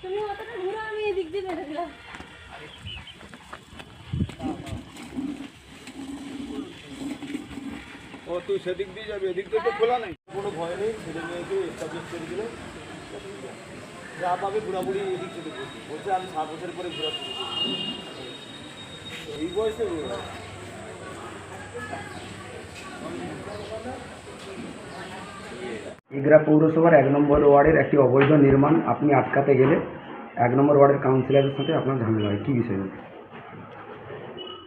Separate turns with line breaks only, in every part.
তুমি অতটা ঘুরে আমি এদিক দিয়ে বেরোলাম
ও তুই সেদিক দিয়ে যাবি এদিক দিয়ে তো খোলা নেই। কোনো ভয় নেই ছেলে মেয়েকে এস্টাবলিশ করে দিলে যা পাবে ঘোরাঘুরি এদিক সেদিক করছি বলছে আমি সাত বছর পরে ঘোরা শুরু করছি এই বয়সে
ইগরা পৌরসভার এক নম্বর ওয়ার্ডের একটি অবৈধ নির্মাণ আপনি আটকাতে গেলে এক নম্বর ওয়ার্ডের কাউন্সিলরের সাথে আপনার ঝামেলা হয়। কী বিষয়?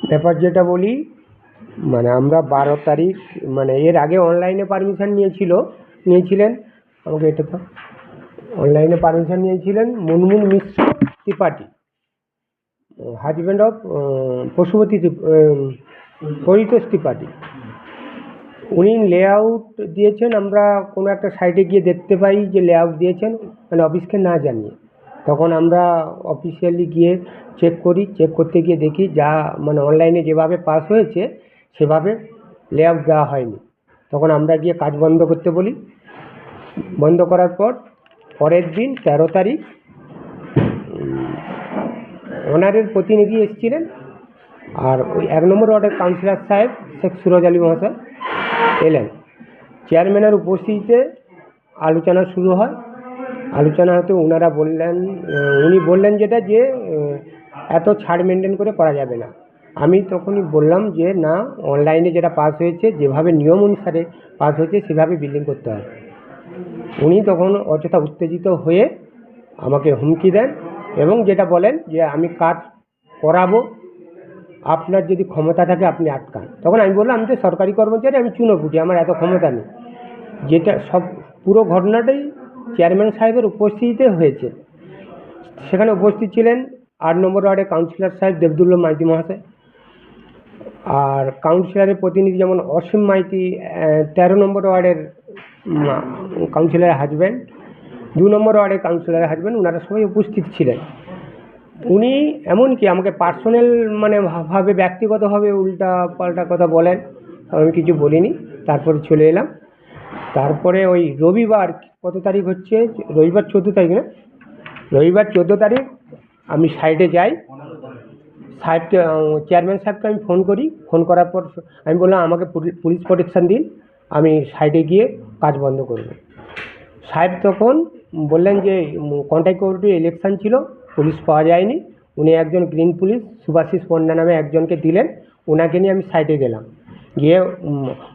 ব্যাপার যেটা বলি মানে আমরা বারো তারিখ মানে এর আগে অনলাইনে পারমিশন নিয়েছিল, নিয়েছিলেন? আমাকে এটা তো অনলাইনে পারমিশন নিয়েছিলেন মুনমুন মিশ্র ত্রিপাঠী হাজব্যান্ড অফ পশুপতি পরিতোষ ত্রিপাঠী। উনি লেআউট দিয়েছেন, আমরা কোনো একটা সাইটে গিয়ে দেখতে পাই যে লেআউট দিয়েছেন মানে অফিসকে না জানিয়ে। তখন আমরা অফিসিয়ালি গিয়ে চেক করি চেক করতে গিয়ে দেখি যা মানে অনলাইনে যেভাবে পাস হয়েছে সেভাবে লেআউট দেওয়া হয়নি। তখন আমরা গিয়ে কাজ বন্ধ করতে বলি। বন্ধ করার পর পরের দিন তেরো তারিখ ওনারের প্রতিনিধি এসেছিলেন আর ওই এক নম্বর ওয়ার্ডের কাউন্সিলর সাহেব শেখ সুরজ আলী মহাশয় এলেন। চেয়ারম্যানের উপস্থিতিতে আলোচনা শুরু হয়। আলোচনা হতে ওনারা বললেন, উনি বললেন যেটা যে এত ছাড় মেনটেন করে করা যাবে না। আমি তখনই বললাম যে, না অনলাইনে যেটা পাস হয়েছে, যেভাবে নিয়ম অনুসারে পাস হয়েছে, সেভাবে বিল্ডিং করতে হয় উনি তখন অযথা উত্তেজিত হয়ে আমাকে হুমকি দেন এবং যেটা বলেন যে, আমি কাজ করাবো, আপনার যদি ক্ষমতা থাকে, আপনি আটকান। তখন আমি বললাম, আমি তো সরকারি কর্মচারী, আমি চুনোপুটি, আমার এত ক্ষমতা নেই। যেটা সব, পুরো ঘটনাটাই চেয়ারম্যান সাহেবের উপস্থিতিতে হয়েছে। সেখানে উপস্থিত ছিলেন আট নম্বর ওয়ার্ডের কাউন্সিলর সাহেব দেবদুল্ল মাইতি মহাশয়। আর কাউন্সিলরের প্রতিনিধি যেমন অসীম মাইতি তেরো নম্বর ওয়ার্ডের কাউন্সিলরের হাজব্যান্ড দু নম্বর ওয়ার্ডের কাউন্সিলরের হাজব্যান্ড ওনারা সবাই উপস্থিত ছিলেন। উনি এমনকি আমাকে পার্সোনাল মানে ভাবে ব্যক্তিগতভাবে উল্টা পাল্টা কথা বলেন, আমি কিছু বলিনি, তারপরে চলে এলাম। তারপরে ওই রবিবার, কত তারিখ হচ্ছে? রবিবার চোদ্দ তারিখ না? রবিবার চোদ্দ তারিখ আমি সাইডে যাই। সাহেবকে চেয়ারম্যান সাহেবকে আমি ফোন করি। ফোন করার পর আমি বললাম, আমাকে পুলি- পুলিশ প্রোটেকশন দিন, আমি সাইডে গিয়ে কাজ বন্ধ করব। সাহেব তখন বললেন যে কন্ট্যাক্ট কোঅপারেটিভ ইলেকশান ছিল পুলিশ পাওয়া যায়নি। উনি একজন গ্রিন পুলিশ সুভাষিস পণ্ডা নামে একজনকে দিলেন। ওনাকে নিয়ে আমি সাইডে গেলাম। গিয়ে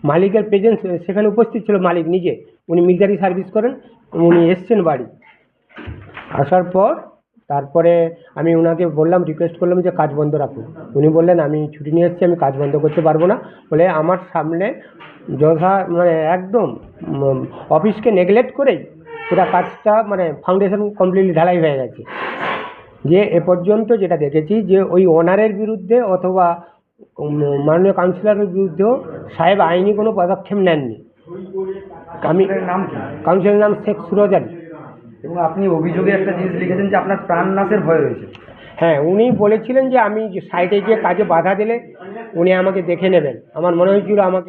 মালিকের প্রেজেন্স সেখানে উপস্থিত ছিল মালিক নিজে। উনি মিলিটারি সার্ভিস করেন, উনি এসছেন বাড়ি। আসার পর তারপরে আমি ওনাকে বললাম রিকোয়েস্ট করলাম যে কাজ বন্ধ রাখুন। উনি বললেন আমি ছুটি নিয়ে এসেছি আমি কাজ বন্ধ করতে পারব না। বলে আমার সামনে যথা মানে একদম অফিসকে নেগলেক্ট করেই পুরো কাজটা মানে ফাউন্ডেশন কমপ্লিটলি ঢালাই হয়ে গেছে। যে এ পর্যন্ত যেটা দেখেছি যে ওই ওনারের বিরুদ্ধে অথবা মাননীয় কাউন্সিলরের বিরুদ্ধেও সাহেব আইনি কোনো পদক্ষেপ নেননি। আমি কাউন্সিলরের নাম শেখ সুরজ আলী।
এবং আপনি অভিযোগে একটা জিনিস লিখেছেন যে আপনার প্রাণ নাশের ভয় রয়েছে।
হ্যাঁ উনি বলেছিলেন যে আমি সাইডে গিয়ে কাজে বাধা দিলে উনি আমাকে দেখে নেবেন। আমার মনে হয়েছিল আমাকে